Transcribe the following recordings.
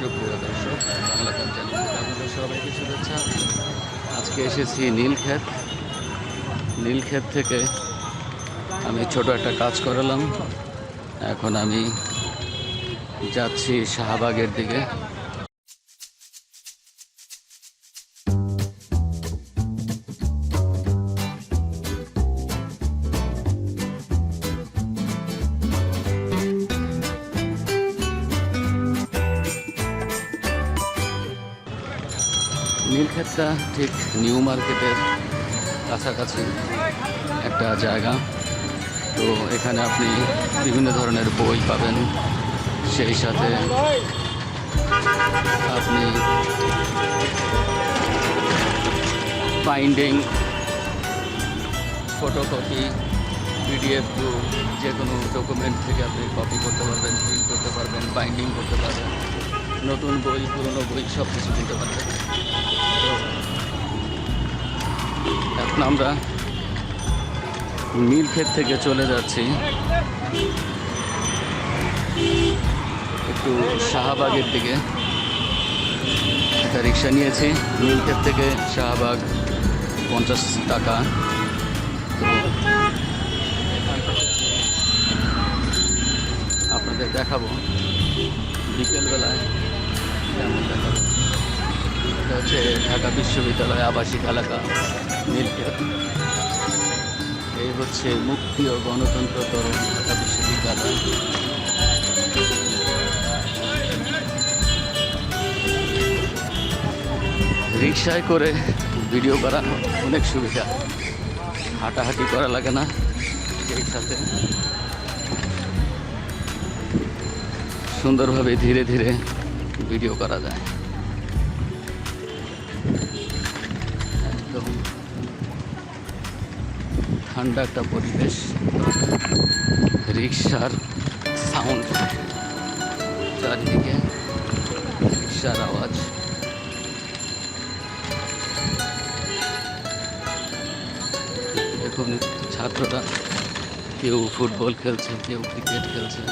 দর্শক, বাংলা সবাইকে শুভেচ্ছা। আজকে এসেছি নীলক্ষেত। নীলক্ষেত থেকে আমি ছোট একটা কাজ করালাম। এখন আমি যাচ্ছি শাহবাগের দিকে। নীলক্ষেতটা ঠিক নিউ মার্কেটের কাছাকাছি একটা জায়গা। তো এখানে আপনি বিভিন্ন ধরনের বই পাবেন। সেই সাথে আপনি বাইন্ডিং ফটোকপি পিডিএফ টু যে কোনো ডকুমেন্ট থেকে আপনি কপি করতে পারবেন প্রিন্ট করতে পারবেন বাইন্ডিং করতে পারবেন। নতুন বই, পুরনো বই সব কিছু কিনতে পারবেন। তো এখন আমরা নীলক্ষেত থেকে চলে যাচ্ছি। একটু শাহবাগের দিকে। একটা রিক্সা নিয়েছি নীলক্ষেত থেকে শাহবাগ পঞ্চাশ টাকা। আপনাদের দেখাবো। বিকেলবেলায় দেখাবো। এটা হচ্ছে ঢাকা বিশ্ববিদ্যালয় আবাসিক এলাকা। এই হচ্ছে মুক্তি ও গণতন্ত্র তরুণ ঢাকা বিশ্ববিদ্যালয়। রিক্সায় করে ভিডিও করা অনেক সুবিধা। হাঁটাহাঁটি করা লাগে না সাথে। সুন্দরভাবে ধীরে ধীরে ভিডিও করা যায়। ঠান্ডা একটা পরিবেশ। রিক্সার সাউন্ড চারিদিকে রিক্সার আওয়াজ। এখন ছাত্ররা কেউ ফুটবল খেলছে, কেউ ক্রিকেট খেলছে।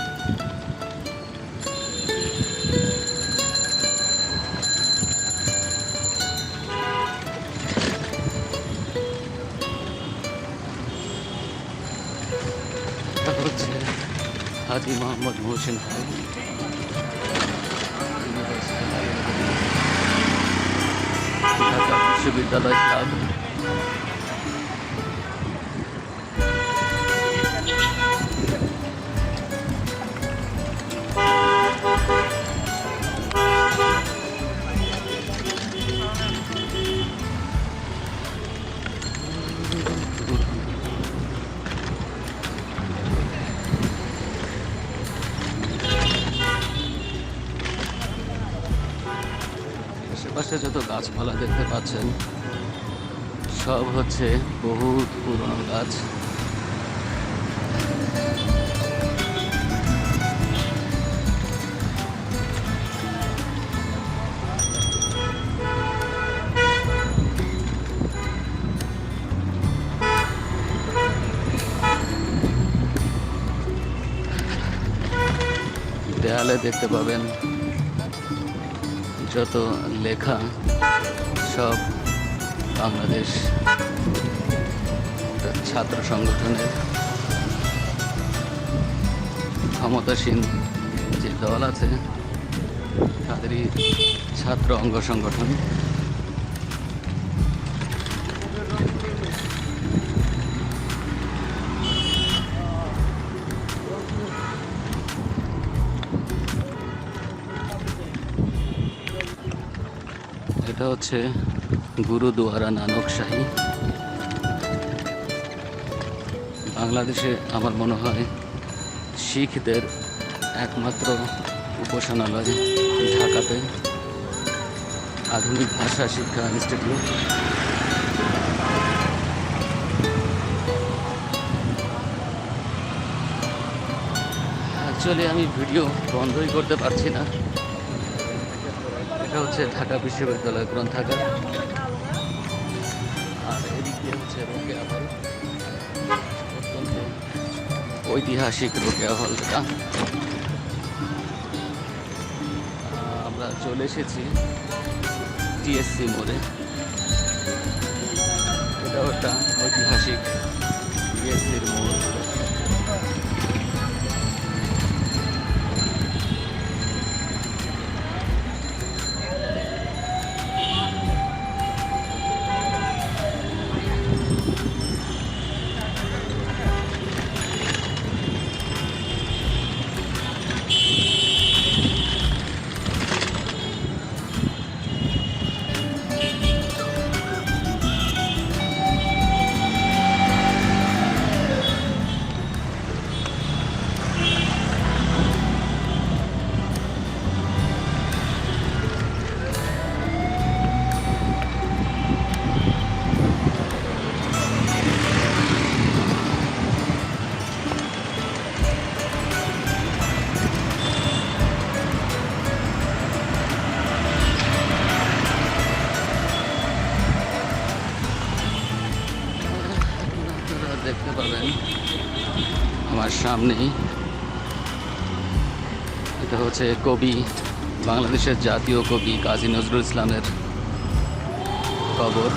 হল ঢাকা বিশ্ববিদ্যালয় ক্লাব। গাছপালা দেখতে পাচ্ছেন। সব হচ্ছে বহুত পুরনো গাছ। দেয়ালে দেখতে পাবেন যত লেখা সব বাংলাদেশ ছাত্র সংগঠনের ক্ষমতাসীন যে দল আছে তাদেরই ছাত্র অঙ্গ সংগঠন। এটা হচ্ছে গুরুদুয়ারা নানকশাহী বাংলাদেশে আমার মনে হয় শিখদের একমাত্র উপাসনালয় ঢাকাতে। আধুনিক ভাষা শিক্ষা ইনস্টিটিউট অ্যাকচুয়ালি আমি ভিডিও বন্ধই করতে পারছি না। হচ্ছে ঢাকা বিশ্ববিদ্যালয় গ্রন্থাগার। আর এদিকে হচ্ছে রোকেয়া হল। ঐতিহাসিক রোকেয়া হল যেটা আমরা চলে এসেছি টিএসসি মোড়ে। এটা একটা ঐতিহাসিক টিএসসির মোড়। সামনেই এটা হচ্ছে কবি বাংলাদেশের জাতীয় কবি কাজী নজরুল ইসলামের কবর।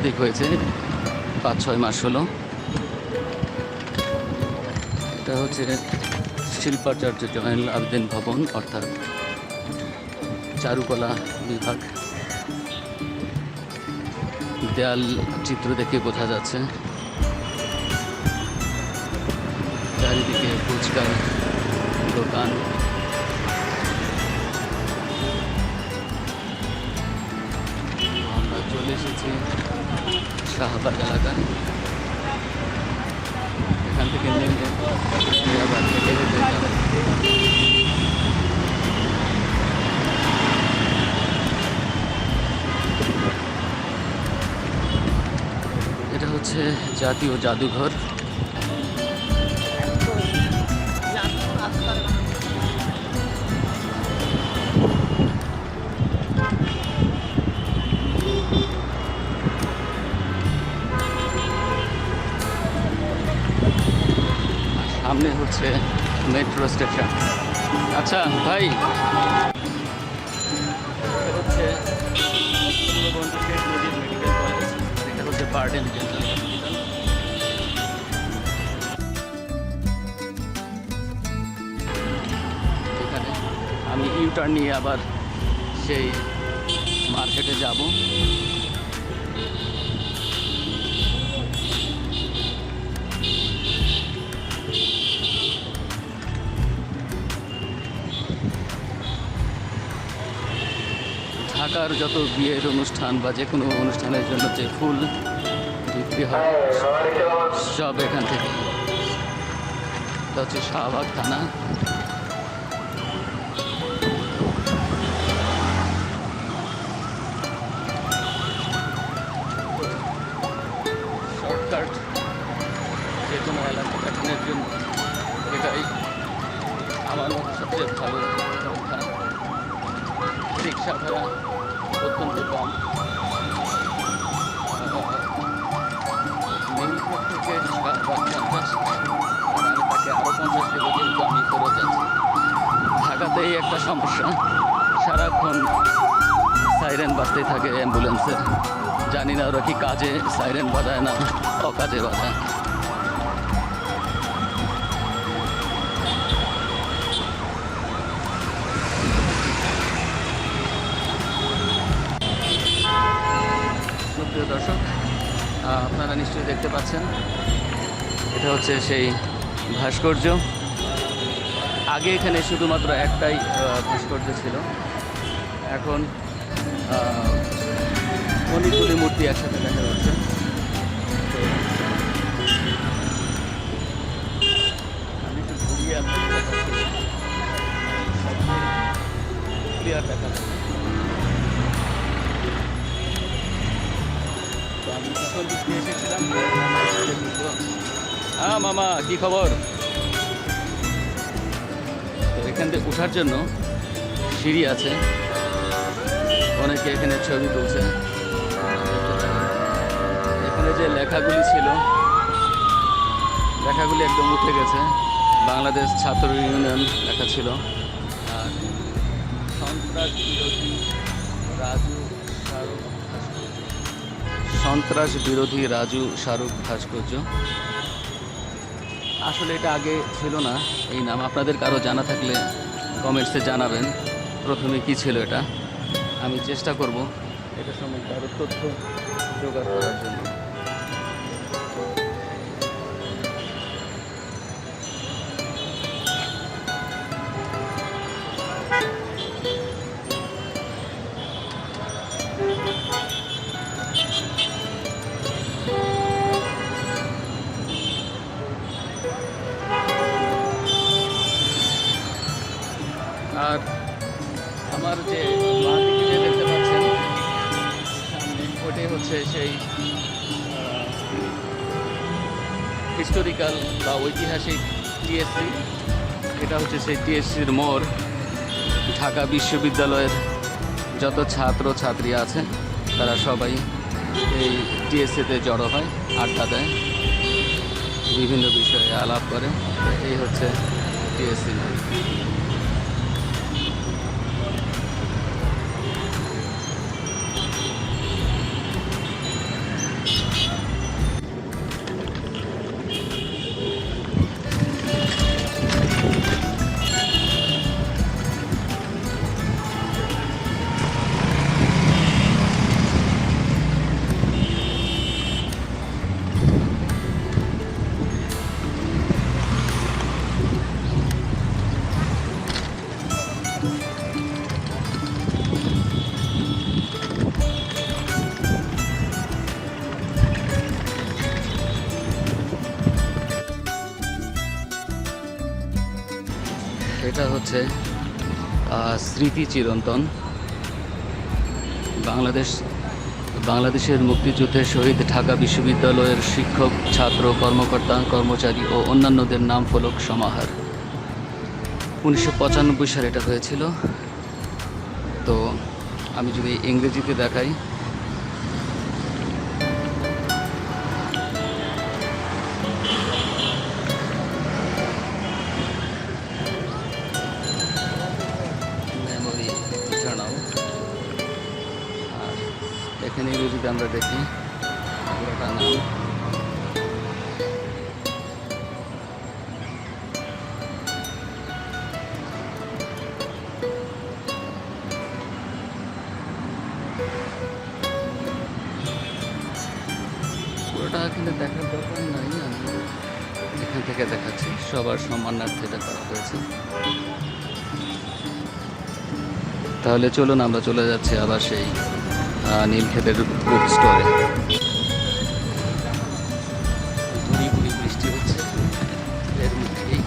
সাম্প্রতিক হয়েছে। পাঁচ ছয় মাস হলো। এটা হচ্ছে শিল্পাচার্য জয়নুল আবেদিন ভবন, অর্থাৎ চারুকলা বিভাগ। দেয়াল চিত্র দেখে বোঝা যাচ্ছে। চারিদিকে ফুচকার দোকান। আমরা চলে এসেছি। শাহবাগ এলাকায় এখান থেকে নেমে আবার হেঁটে হেঁটে যাব। এটা হচ্ছে জাতীয় জাদুঘর সামনে হচ্ছে মেট্রো স্টেশন আচ্ছা ভাই। এটা হচ্ছে আমি ইউটার্ন নিয়ে আবার সেই মার্কেটে যাব। ঢাকার যত বিয়ের অনুষ্ঠান বা যে কোনো অনুষ্ঠানের জন্য যে ফুল, বিক্রি হয়, সব এখান থেকে। হচ্ছে শাহবাগ থানা। শর্টকাট যে কোনো এলাকা জন্য এটাই আমার মতো সবচেয়ে ভালো রিক্সা ভাড়া অত্যন্ত কম। যাচ্ছি। ঢাকাতেই একটা সমস্যা। সারাক্ষণ সাইরেন বাজতেই থাকে অ্যাম্বুলেন্সের জানি না ওরা কি কাজে সাইরেন বাজায় না অকাজে বাজায় সুপ্রিয় দর্শক আহ, আপনারা নিশ্চয়ই দেখতে পাচ্ছেন। এটা হচ্ছে সেই ভাস্কর্য। আগে এখানে শুধুমাত্র একটাই ভাস্কর্য ছিল। এখন অনেকগুলি মূর্তি একসাথে দেখা যাচ্ছে। আমি একটু ঘুরিয়ে আপনাদের দেখাচ্ছি। হ্যাঁ মামা, কি খবর? এখান থেকে ওঠার জন্য সিঁড়ি আছে। অনেকে এখানে ছবি তুলছে। এখানে যে লেখাগুলি ছিল, লেখাগুলি একদম উঠে গেছে। বাংলাদেশ ছাত্র ইউনিয়ন লেখা ছিল। আর সন্ত্রাস বিরোধী রাজু শাহরুখ সন্ত্রাস বিরোধী রাজু শাহরুখ ভাস্কর্য। আসলে এটা আগে ছিল না, এই নাম আপনাদের কারও জানা থাকলে কমেন্টসে জানাবেন, প্রথমে কি ছিল এটা? আমি চেষ্টা করব এটা সম্বন্ধে আরও তথ্য জোগাড় করার জন্য। আর আমার যে দেখতে পাচ্ছেন, ওটাই হচ্ছে সেই হিস্টোরিক্যাল বা ঐতিহাসিক টিএসসি এটা হচ্ছে সেই টিএসসির মোড়। ঢাকা বিশ্ববিদ্যালয়ের যত ছাত্র, ছাত্রী আছে, তারা সবাই এই টিএসসিতে জড়ো হয়, আড্ডা দেয়। বিভিন্ন বিষয়ে আলাপ করে। এই হচ্ছে টিএসসি এটা হচ্ছে স্মৃতি চিরন্তন। বাংলাদেশ, বাংলাদেশের মুক্তিযুদ্ধের শহীদ ঢাকা বিশ্ববিদ্যালয়ের শিক্ষক, ছাত্র, কর্মকর্তা, কর্মচারী ও অন্যান্যদের নাম ফলক সমাহার। উনিশশো পঁচানব্বই সালে এটা হয়েছিল। তো আমি যদি ইংরেজিতে দেখাই আমরা দেখি। পুরোটা কিন্তু দেখার দরকার নাই, আমি এখান থেকে দেখাচ্ছি। সবার সম্মানার্থে এটা করা হয়েছে। তাহলে চলুন, আমরা চলে যাচ্ছি আবার সেই নীলক্ষেতের বুক স্টোরে বৃষ্টি হচ্ছে। এর মধ্যেই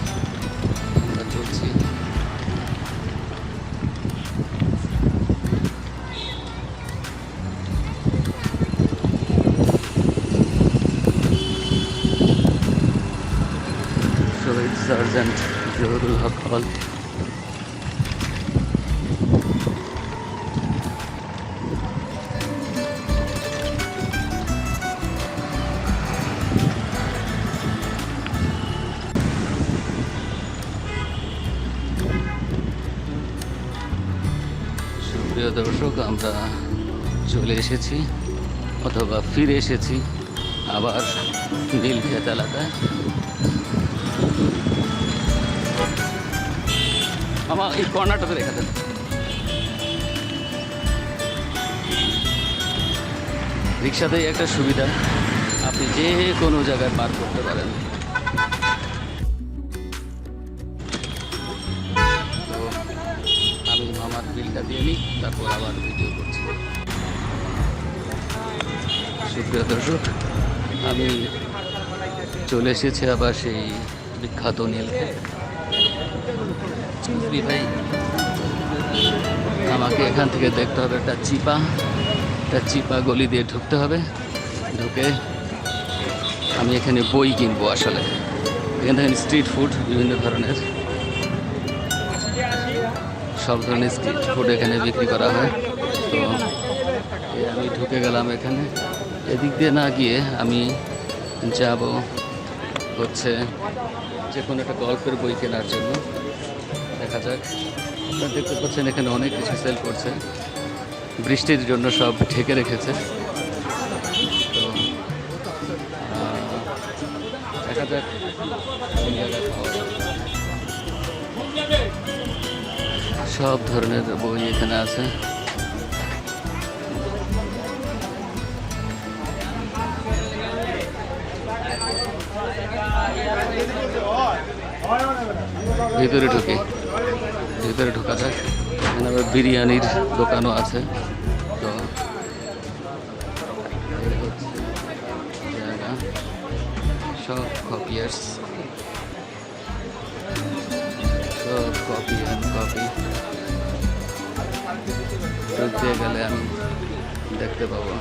আমরা চলছি। সার্জেন্ট জহুরুল হক হল দর্শক, আমরা চলে এসেছি অথবা ফিরে এসেছি আবার নীলক্ষেত এলাকায়। আমার এই কর্নারটাতে রেখে দেন রিক্সাতেই একটা সুবিধা, আপনি যে কোনো জায়গায় পার করতে পারেন। তারপর আবার ভিডিও করছি। সুপ্রিয় দর্শক, আমি চলে এসেছি আবার সেই বিখ্যাত চুপড়ি ভাই, আমাকে এখান থেকে দেখতে হবে একটা চিপা। একটা চিপা গলি দিয়ে ঢুকতে হবে। ঢুকে আমি এখানে বই কিনবো আসলে। এখান থেকে স্ট্রিট ফুড বিভিন্ন ধরনের। সব ধরনের স্ট্রিট ফুড এখানে বিক্রি করা হয়। তো আমি ঢুকে গেলাম এখানে। এদিক দিয়ে না গিয়ে আমি যাব হচ্ছে যে কোনো একটা গল্পের বই কেনার জন্য। দেখা যাক। আপনারা দেখতে পাচ্ছেন এখানে অনেক কিছু সেল করছে। বৃষ্টির জন্য সব ঢেকে রেখেছে। তো দেখা যাক। সব ধরনের বই এখানে আছে। ভিতরে ঢুকি। ভিতরে ঢোকা যাক। এখানে আবার বিরিয়ানির দোকানও আছে। তো সব কপিয়ার্স ঢুকতে গেলে আমি দেখতে পাবো।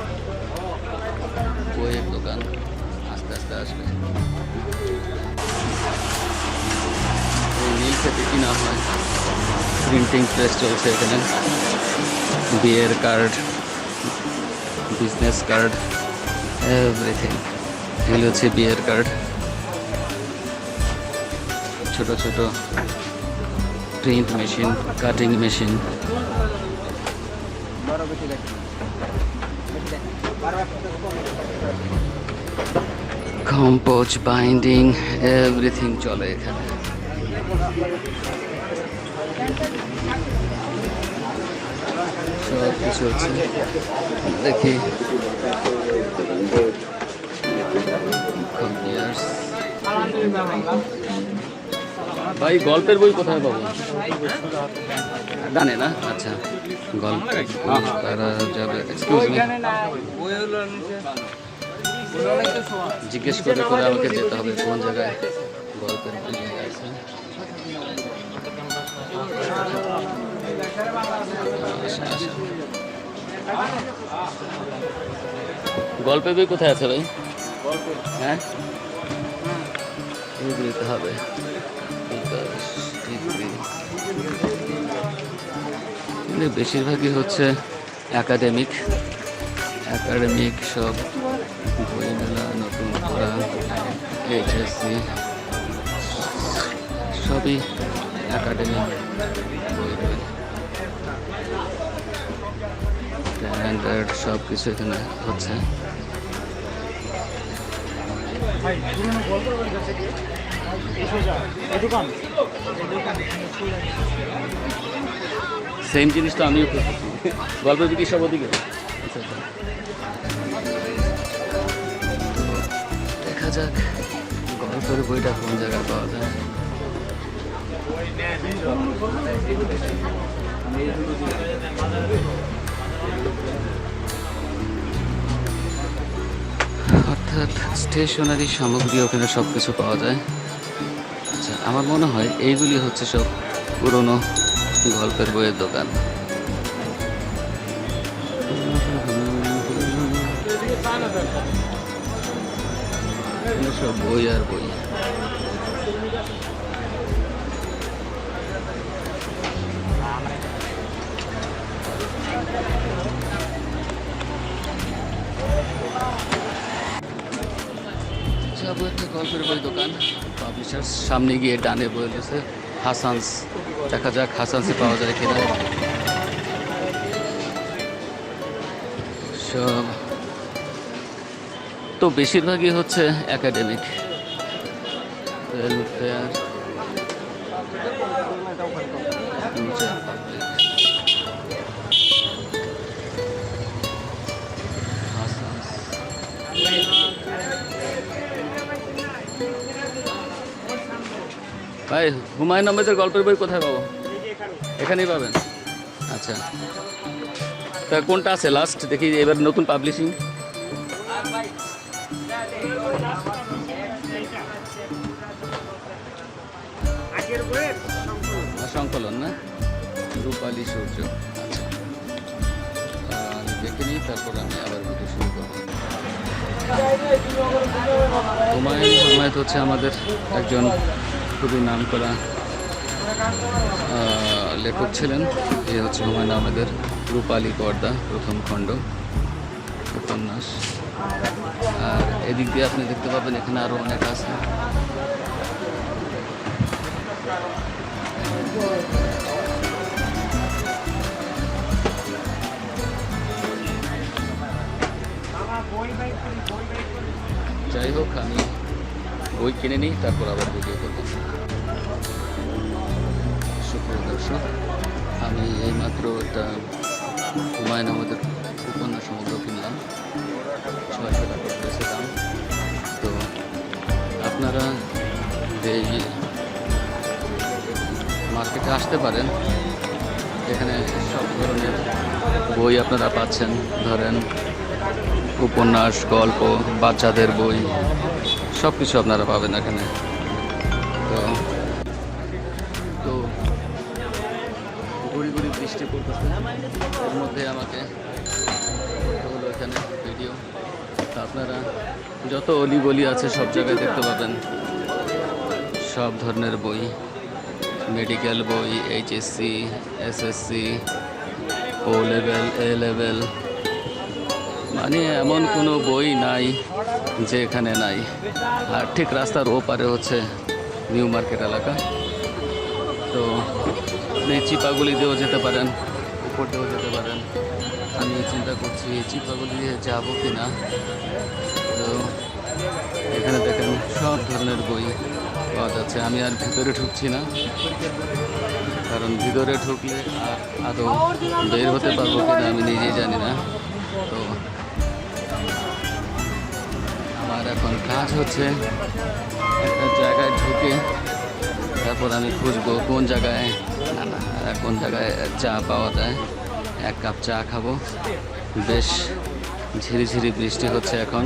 বইয়ের দোকান আস্তে আস্তে আসবে। নীল খেতে কিনা হয়? প্রিন্টিং প্রেস চলছে এখানে। বিয়ের কার্ড বিজনেস কার্ড এভরিথিং এগুলো হচ্ছে বিয়ের কার্ড ছোট ছোট print machine cutting machine compose binding everything চলে এখানে। সব কিছু হচ্ছে দেখি Computers. ভাই গল্পের বই কোথায় পাবো? জানে না আচ্ছা গল্পের বই তারা যাবে এক্সকিউজ মি জিজ্ঞেস করে করে আমাকে যেতে হবে কোন জায়গায়? গল্পের বই আছে। গল্পের বই কোথায় আছে ভাই? হ্যাঁ? হবে। বেশিরভাগই হচ্ছে একাডেমিক একাডেমিক সব বই মেলা নতুন পড়া এইচএসসি সবই একাডেমিক বই বই স্ট্যান্ডার্ড সব কিছু এখানে হচ্ছে। সেম জিনিস তো আমিও করতেছি গল্পের বিক্রি সব ওদিকে। দেখা যাক গল্পের বইটা কোন জায়গায় পাওয়া যায়। অর্থাৎ স্টেশনারি সামগ্রী ওখানে সব কিছু পাওয়া যায়। আচ্ছা আমার মনে হয় এইগুলি হচ্ছে সব পুরনো গল্পের বইয়ের দোকান। সব বই আর বই। যাব একটা গল্পের বই দোকান। পাবলিশার সামনে গিয়ে ডানে বই রয়েছে হাসানস। দেখা যাক হাসানসে পাওয়া যায় কিনা। সব। তো বেশিরভাগই হচ্ছে একাডেমিক ওয়েলফেয়ার ভাই, হুমায়ুন আহমেদের গল্পের বই কোথায় পাবো? এখানেই পাবেন। আচ্ছা। তা কোনটা আছে লাস্ট দেখি, এবার নতুন পাবলিশিং সংকলন না? রূপালী সূর্য। আচ্ছা। বিরতি নিই, তারপর আমি আবার ভিডিও শুরু করব। হুমায়ুন হুমায়ুন হচ্ছে আমাদের একজন খুবই নাম করা লেখক ছিলেন। এ হচ্ছে হুমায়ুন আহমেদের রূপালী পর্দা, প্রথম খণ্ড, উপন্যাস। আর এদিক দিয়ে আপনি দেখতে পাবেন, এখানে আরও অনেক আছে। যাই হোক, আমি বই কিনে নিই, তারপর আবার ভিডিও করব। সুপ্রিয় দর্শক, আমি এইমাত্র একটা হুমায়ুন আমাদের উপন্যাস সমুদ্র কিনলাম। ছয়শো টাকা পড়েছে দাম। তো আপনারা এই মার্কেটে আসতে পারেন। এখানে সব ধরনের বই আপনারা পাচ্ছেন। ধরেন উপন্যাস, গল্প, বাচ্চাদের বই সব কিছু আপনারা পাবেন এখানে। তো তো গুড়ি গুড়ি বৃষ্টি পড়তেছে। মধ্যে আমাকে হলো এখানে ভিডিও আপনারা যত অলি গলি আছে সব জায়গায় দেখতে পাবেন। সব ধরনের বই মেডিকেল বই HSC SSC O level A level মানে এমন কোনো বই নাই। যে এখানে নাই। আর ঠিক রাস্তার ওপারে হচ্ছে নিউ মার্কেট এলাকা। তো আপনি চিপাগুলি দিয়েও যেতে পারেন, উপর দিয়েও যেতে পারেন। আমি চিন্তা করছি এই চিপাগুলি দিয়ে যাব কি না তো এখানে দেখেন সব ধরনের বই পাওয়া যাচ্ছে। আমি আর ভিতরে ঢুকছি না, কারণ ভিতরে ঢুকলে আর আদৌ বের হতে পারব কিনা আমি নিজেই জানি না। আমার এখন কাজ হচ্ছে একটা জায়গায় ঢুকে তারপর আমি খুঁজবো কোন জায়গায় কোন জায়গায় চা পাওয়া যায়। এক কাপ চা খাব। বেশ ঝিরিঝিরি বৃষ্টি হচ্ছে এখন।